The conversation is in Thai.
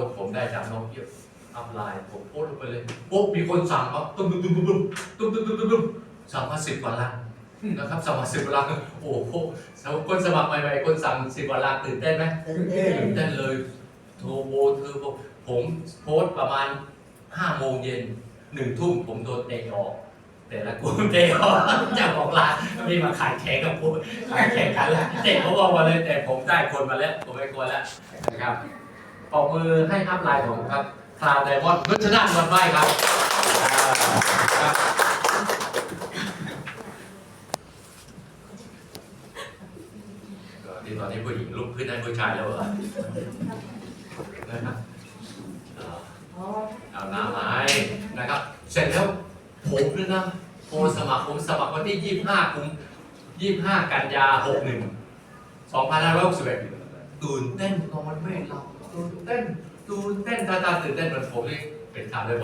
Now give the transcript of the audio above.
สต์ผมได้จากน้องเกียบอัพไลน์ผมโพสต์ลงไปเลยปุ๊บมีคนสั่งมาตุ้มตุ้มตุ้มตุ้มตุ้มตุ้มตุ้มตุ้มตุ้มตุ้มสั่งมาสิบกว่าลังนะครับสั่งมาสิบกว่าลังโอ้โหคนสมัครใหม่ๆคนสั่งสิบกว่าลังตื่นเต้นไหมเต้นตื่นเต้นเลยโทรโบเธอบอกผมโพสต์ประมาณห้าโมงเย็นหนึ่งทุ่มผมโดนเตะออก แต่ละกลุ่มเตะออกเจ้าของร้านนี่มาขายแข่งกับผมขายแข่งกันแล้วเตะเขาบอกมาเลยแต่ผมได้คนมาแล้วผมไม่กลัวแล้วนะครับ ปอกมือให้อัพไลน์ผมครับคลาวไดมอนด์นุชนาธวันไหวครับครับก็ที่ตอนนี้ผู้หญิงลุกขึ้นได้ผู้ชายแล้วเหรอนะครับเอาน้ำมาให้นะครับ เสร็จแล้วผมด้วยนะโทรสมัครผมสมัครวันที่ 25กุม25 กันยา 61 2561ตื่นเต้นนอนไม่หลับ ตื่นเต้นตื่นเต้นตาตาตื่นเต้นเหมือนผมนี่เป็นข่าวเลย